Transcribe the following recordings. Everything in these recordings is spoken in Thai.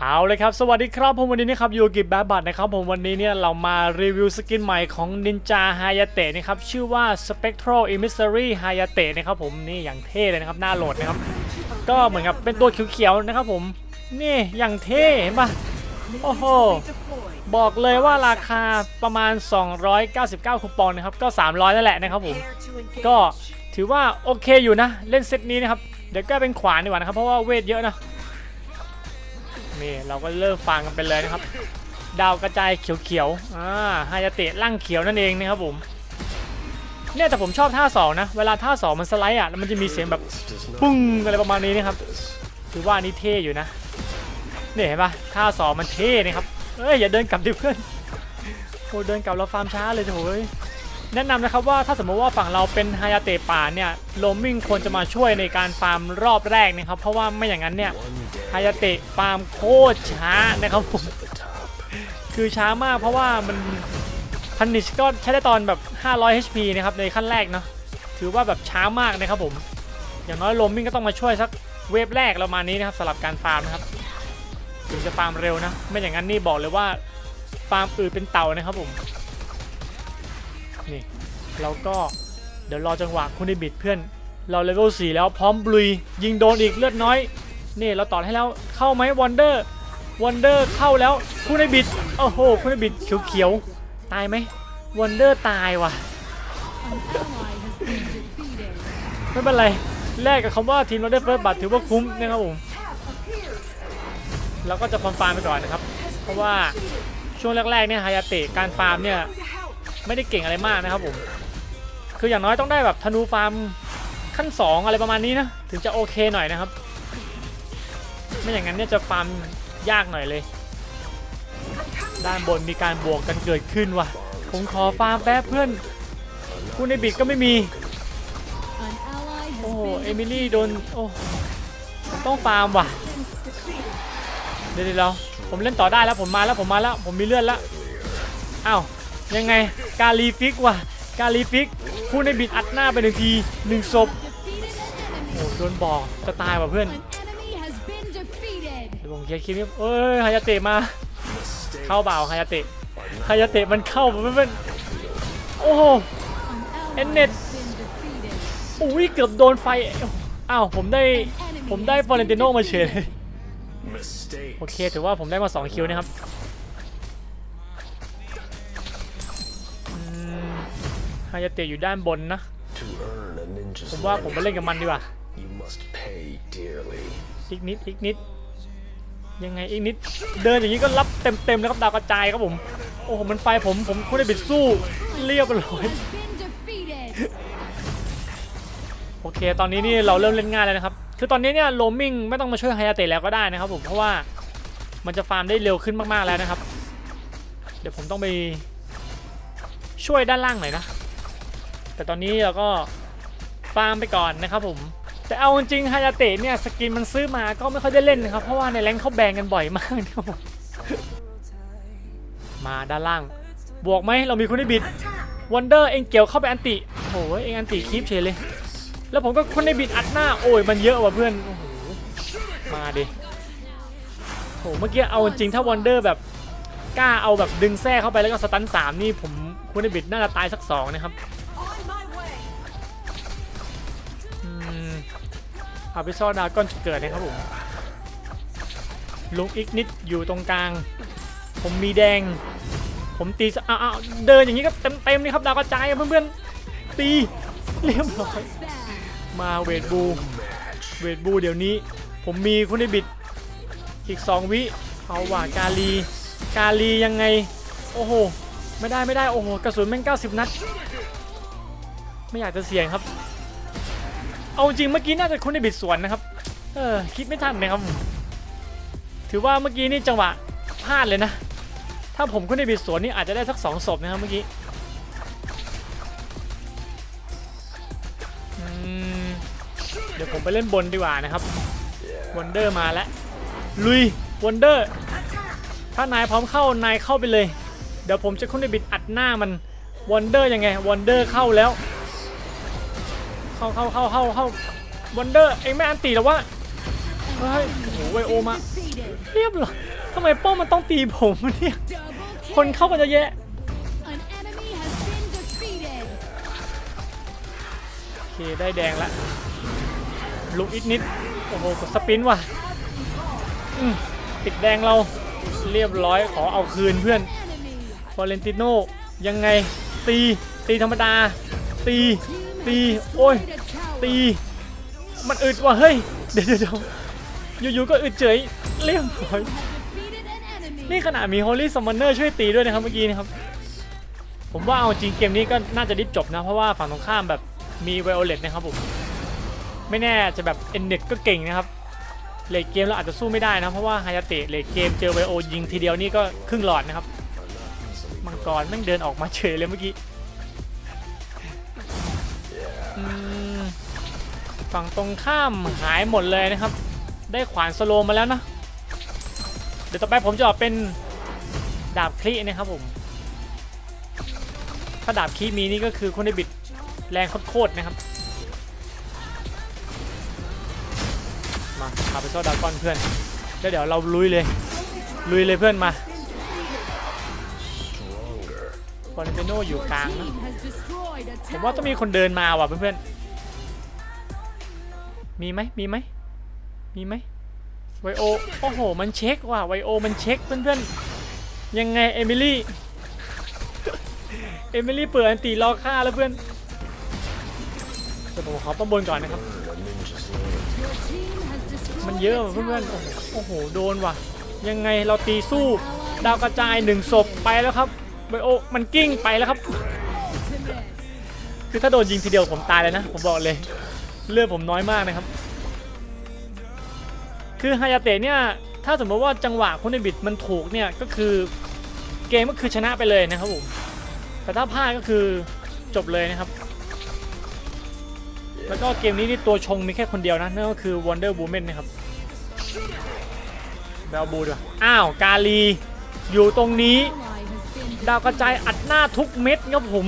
เอาเลยครับ สวัสดีครับผมวันนี้นะครับอยู่กับแบบบัตนะครับผมวันนี้เนี่ยเรามารีวิวสกินใหม่ของ Ninja Hayate นะครับชื่อว่า Spectral Emissary Hayate นะครับผมนี่อย่างเท่เลยนะครับหน้าโหลดนะครับ ก็เหมือนกับเป็นตัวเขียวๆนะครับผมนี่อย่างเท่เห็นปะโอ้โหบอกเลยว่าราคาประมาณ 299 คูปองนะครับก็ 300 นั่นแหละนะครับผมก็ถือว่าโอเคอยู่นะเล่นเซตนี้นะครับเดี๋ยวก็เป็นขวานดีกว่านะครับเพราะว่าเวทเยอะนะ นี่เราก็เริ่มฟังกันไปเลยนะครับ ดาวกระจายเขียวๆอ่าฮายาเตะร่างเขียวนั่นเองนะครับผมเนี่ยแต่ผมชอบท่าสองนะ เวลาท่าสองมันสไลด์อะแล้วมันจะมีเสียงแบบปุ้งอะไรประมาณนี้นะครับถือว่านนี้เท่อยู่นะเนี่ยเห็นปะท่าสองมันเท่นะครับเอ้ยอย่าเดินกลับดิเพื่อนโอ้เดินกลับเราฟาร์มช้าเลยโถ่ย แนะนำนะครับว่าถ้าสมมติว่าฝั่งเราเป็นฮายาเตะป่าเนี่ยโลมิงควรจะมาช่วยในการฟาร์มรอบแรกนะครับ เพราะว่าไม่อย่างนั้นเนี่ยฮายาเตะฟาร์มโคตรช้านะครับผมคือช้ามากเพราะว่ามันพันนิชก็ใช้ได้ตอนแบบ 500 HP นะครับในขั้นแรกเนาะถือว่าแบบช้ามากนะครับผม อย่างน้อยโลมิงก็ต้องมาช่วยสักเวฟแรกประมาณนี้นะครับสำหรับการฟาร์มนะครับถึงจะฟาร์มเร็วนะ ไม่อย่างนั้นนี่บอกเลยว่าฟาร์มอืดเป็นเต่านะครับผม นี่เราก็เดี๋ยวรอจังหวะคุณได้บิดเพื่อน เราเลเวล4แล้วพร้อมบลุย ยิงโดนอีกเลือดน้อย นี่เราต่อให้แล้วเข้าไหมวันเดอร์วันเดอร์เข้าแล้วคุณได้บิดโอ้โหคุณได้บิดเขียวๆตายไหมวันเดอร์ตายว่ะไม่เป็นไรแลกกับคำว่าทีมเราได้เฟิร์สบัตรถือว่าคุ้มนะครับผมเราก็จะฟามฟาร์มไปก่อนนะครับ เพราะว่าช่วงแรกๆเนี่ยฮายาเตะการฟาร์มเนี่ย ไม่ได้เก่งอะไรมากนะครับผม คืออย่างน้อยต้องได้แบบธนูฟาร์มขั้น 2 อะไรประมาณนี้นะ ถึงจะโอเคหน่อยนะครับ ไม่อย่างนั้นเนี่ยจะฟาร์มยากหน่อยเลย ด้านบนมีการบวกกันเกิดขึ้นว่ะ ผมขอฟาร์มแป๊บเพื่อนคุณในบิดก็ไม่มี โอ้เอมิลี่โดน โอ้ต้องฟาร์มว่ะ เดี๋ยวเดี๋ยวเราผมเล่นต่อได้แล้วผมมาแล้วผมมาแล้ว ผมมีเลือดแล้วอ้าว ยังไงกาลีฟิกว่ะกาลีฟิกคู่ในบิดอัดหน้าไปหนึ่งทีหนึ่งศพโอ้โหโดนบอกจะตายว่ะเพื่อนเดี๋ยวผมเคลียร์คลิปนี้เอ้ยฮายาเตะมา เข้าเบาฮายาเตะฮายาเตะมันเข้าเพื่อนๆโอ้โหเอ็นเน็ตอุ้ยเกือบโดนไฟอ้าวผมได้ผมได้ฟอเรนติโนมาเฉยเลยโอเคถือว่าผมได้มา 2 คิวนะครับ ฮายาเตะอยู่ด้านบนนะ To earn a ninja's ผมว่าผมไปเล่นกับมันดีกว่า you must pay dearly. อีกนิดอีกนิด ยังไงอีกนิด เดินอย่างนี้ก็รับเต็มๆแล้วครับดาวกระจายครับผม โอ้โหมันไฟผมผมคุณได้บิดสู้เรียบร้อยโอเค ตอนนี้นี่เราเริ่มเล่นง่ายแล้วนะครับ คือตอนนี้เนี่ยโลมิงไม่ต้องมาช่วยไฮยาเตะแล้วก็ได้นะครับผม เพราะว่ามันจะฟาร์มได้เร็วขึ้นมากๆแล้วนะครับ เดี๋ยวผมต้องไปช่วยด้านล่างหน่อยนะ แต่ตอนนี้เราก็ฟาร์มไปก่อนนะครับผม แต่เอาจริงฮายาเตะเนี่ยสกินมันซื้อมาก็ไม่ค่อยได้เล่นนะครับ เพราะว่าในแรงเขาแบนกันบ่อยมากนะครับผมมาด้านล่าง บวกไหมเรามีคุณได้บิดวันเดอร์เองเกี่ยวเข้าไปอันติโอ้ยเองอันติคลิปเฉยเลย แล้วผมก็คนในบิดอัดหน้าโอ้ยมันเยอะว่ะเพื่อนโอ้โหมาดิโหเมื่อกี้เอาจริงถ้าวันเดอร์แบบกล้าเอาแบบดึงแท้เข้าไปแล้วก็สตันสามนี่ผมคุณในบิดน่าจะตายสักสองนะครับ อาพิซอดาก้อนเกิดนะครับผมลุงอีกนิดอยู่ตรงกลาง ผมมีแดง ผมตีอ้าวเดินอย่างนี้ก็เต็มเต็มๆนี่ครับดาวกระจายเพื่อนๆตีเรียบร้อยมาเวทบูเวทบูเดี๋ยวนี้ ผมมีคุณได้บิดอีก 2 วิเอาว่ากาลี กาลียังไง โอ้โห ไม่ได้ไม่ได้ โอ้โห กระสุนแม่ง 90 นัด ไม่อยากจะเสี่ยงครับ เอาจริงเมื่อกี้น่าจะคุณได้บิดสวนนะครับ เออคิดไม่ทันนะครับ ถือว่าเมื่อกี้นี่จังหวะพลาดเลยนะ ถ้าผมคุณได้บิดสวนนี่อาจจะได้สักสองศพนะครับเมื่อกี้เดี๋ยวผมไปเล่นบนดีกว่านะครับวันเดอร์มาแล้วลุยวันเดอร์ถ้านายพร้อมเข้านายเข้าไปเลย เดี๋ยวผมจะคุ้นในบิดอัดหน้ามันวันเดอร์ยังไงวันเดอร์เข้าแล้ว เข้าเข้าเข้าเข้าเข้าวันเดอร์เองไม่อันตีหรอวะเฮ้ยโอ้โหไวโอมาเรียบร้อยทำไมป้อมมันต้องตีผมเนี่ยคนเข้ากันเยอะแยะโอเคได้แดงละลุกอีกนิดโอ้โหกดสปินว่ะติดแดงเราเรียบร้อยขอเอาคืนเพื่อนฟอเรนติโนยังไงตีตีธรรมดาตี ตี โอ้ย ตี มันอึดว่ะเฮ้ย เดี๋ยวเดี๋ยวอยู่ๆก็อึดเฉยเรียบร้อยนี่ขนาดมี Holy Summoner ช่วยตีด้วยนะครับเมื่อกี้นะครับ ผมว่าเอาจริงเกมนี้ก็น่าจะรีบจบนะ เพราะว่าฝั่งตรงข้ามแบบมี Violet นะครับผม ไม่แน่จะแบบ e n เ e ก็เก่งนะครับเลทเกมเราอาจจะสู้ไม่ได้นะเพราะว่าฮายาเตะเลทเกมเจอไวโอยิงทีเดียวนี่ก็ครึ่งหลอดนะครับ มังกรแม่งเดินออกมาเฉยเลยเมื่อกี้ ฝั่งตรงข้ามหายหมดเลยนะครับ ได้ขวานสโลมาแล้วนะ เดี๋ยวต่อไปผมจะออกเป็นดาบคลีนะครับผม ถ้าดาบคลีมีนี่ก็คือคนได้บิดแรงโคตรๆนะครับ มาพาไปโซดากอนเพื่อนแล้วเดี๋ยวเราลุยเลย ลุยเลยเพื่อนมา Stronger. ฟอนเตโนอยู่กลางนะผมว่าต้องมีคนเดินมาว่ะเพื่อนๆ มีไหมมีไหมมีไหมไวโอโอ้โห มันเช็คว่ะไวโอมันเช็คเพื่อนๆ ยังไงเอมิลี่ เอมิลี่เปิดอันตีรอฆ่าแล้วเพื่อนแต่ผมขอประบนก่อนนะครับ มันเยอะเพื่อนๆ โอ้โห โดนว่ะ ยังไงเราตีสู้ ดาวกระจายหนึ่งศพไปแล้วครับไวโอมันกิ้งไปแล้วครับ คือถ้าโดนยิงทีเดียวผมตายเลยนะ ผมบอกเลย เลือดผมน้อยมากนะครับ คือฮายาเตะเนี่ยถ้าสมมติว่าจังหวะคุณในบิดมันถูกเนี่ยก็คือเกมก็คือชนะไปเลยนะครับผมแต่ถ้าพลาดก็คือจบเลยนะครับ แล้วก็เกมนี้นี่ตัวชงมีแค่คนเดียวนะนั่นก็คือ Wonder Woman นะครับแบลบูดว่ะอ้าวกาลีอยู่ตรงนี้ ดาวกระจายอัดหน้าทุกเม็ดครับผม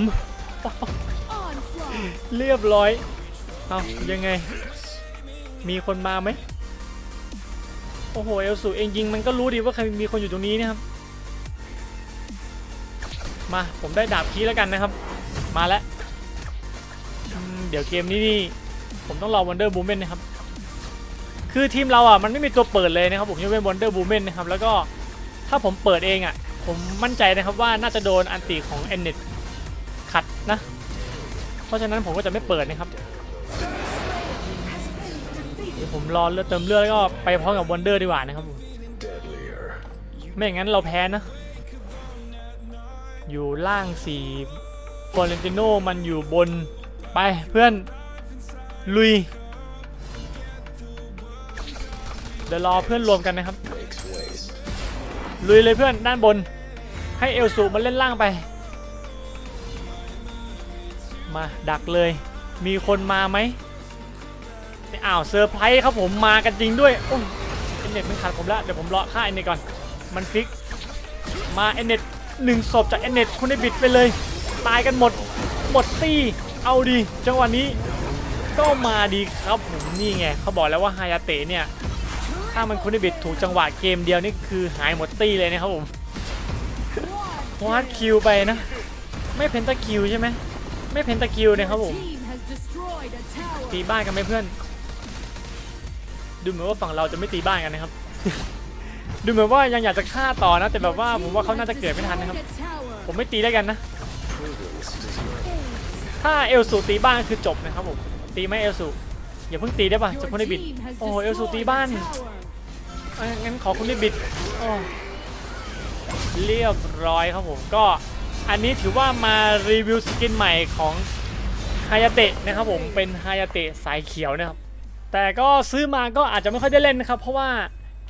เรียบร้อย เอายังไง มีคนมาไหมโอ้โห เอลสูเองยิงมันก็รู้ดีว่าใครมีคนอยู่ตรงนี้นะครับ มาผมได้ดาบคีแล้วกันนะครับ มาแล้วเดี๋ยวเกมนี้นี่ผมต้องรอ Wonder Woman นนะครับ คือทีมเราอะมันไม่มีตัวเปิดเลยนะครับผมยกเว้น Wonder Woman นะครับ แล้วก็ถ้าผมเปิดเองอะ ผมมั่นใจนะครับว่าน่าจะโดนอันติของ e n n e t ขัดนะ เพราะฉะนั้นผมก็จะไม่เปิดนะครับ เดี๋ยวผมรอเลือดเติมเลือดแล้วก็ไปพร้อมกับวันเดอร์ดีกว่านะครับผมไม่อย่างนั้นเราแพ้นะ อยู่ล่างสี่ฟอเรนติโนมันอยู่บนไปเพื่อน ลุย เดี๋ยวรอเพื่อนรวมกันนะครับ ลุยเลยเพื่อนด้านบน ให้เอลสูมันเล่นล่างไป มาดักเลย มีคนมาไหม อ้าวเซอร์ไพรส์ครับผมมากันจริงด้วยโอ้ยเอ็นเน็ตมันขัดผมแล้วเดี๋ยวผมรอฆ่าเอ็นเน็ตก่อน มันฟิก มาเอ็นเน็ตหนึ่งศพจากเอ็นเน็ตคุณได้บิดไปเลย ตายกันหมด หมดตี้เอาดีจังหวะนี้ก็มาดีครับผมนี่ไงเขาบอกแล้วว่าฮายาเตะเนี่ย ถ้ามันคุณได้บิดถูกจังหวะเกมเดียวนี่คือหายหมดตี้เลยนะครับผมวาดคิวไปนะ ไม่เพนตาคิวใช่ไหมไม่เพนตาคิวนะครับผม Team has destroyed a tower. ตีบ้านกันไหมเพื่อน ดูเหมือนว่าฝั่งเราจะไม่ตีบ้านกันนะครับ ดูเหมือนว่ายังอยากจะฆ่าต่อนะ แต่แบบว่าผมว่าเขาน่าจะเกิดไม่ทันนะครับ ผมไม่ตีแล้กันนะ ถ้าเอลสูตีบ้านก็คือจบนะครับผมตีไหมเอลสูอย่าเพิ่งตีได้ป่ะจะคุณได้บิดโอ้เอลสูตีบ้านงั้นขอคุณได้บิดเรียบร้อยครับผมก็อันนี้ถือว่ามารีวิวสกินใหม่ของฮายาเตะนะครับผมเป็นฮายาเตะสายเขียวนะครับ แต่ก็ซื้อมาก็อาจจะไม่ค่อยได้เล่นนะครับ เพราะว่า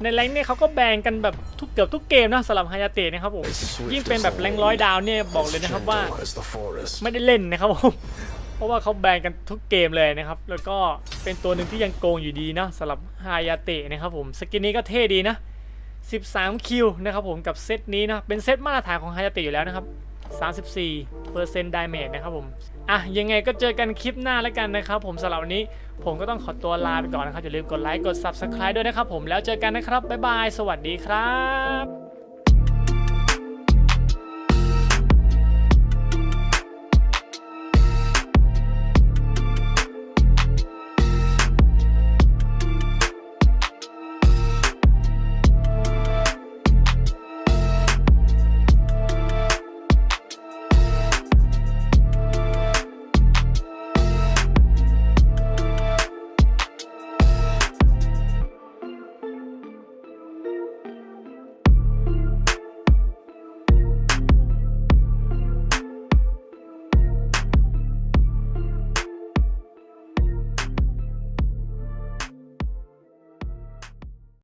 ในแรงค์เนี่ยเขาก็แบ่งกันแบบทุกเกือบทุกเกมนะสำหรับฮายาเตะนะครับผมยิ่งเป็นแบบแรงร้อยดาวเนี่ยบอกเลยนะครับว่า ไม่ได้เล่นนะครับผมเพราะว่าเขาแบนกันทุกเกมเลยนะครับ แล้วก็เป็นตัวหนึ่งที่ยังโกงอยู่ดีนะสำหรับฮายาเตะนะครับผมสกินนี้ก็เท่ดีนะ 13 คิวนะครับผมกับเซตนี้นะเป็นเซตมาตรฐานของฮายาเตะอยู่แล้วนะครับ 34เปอร์เซ็นต์ damage นะครับผม อะ ยังไงก็เจอกันคลิปหน้าแล้วกันนะครับผมสำหรับวันนี้ผมก็ต้องขอตัวลาไปก่อนนะครับ อย่าลืมกดไลค์ กด subscribe ด้วยนะครับผมแล้วเจอกันนะครับ บ๊ายบาย สวัสดีครับ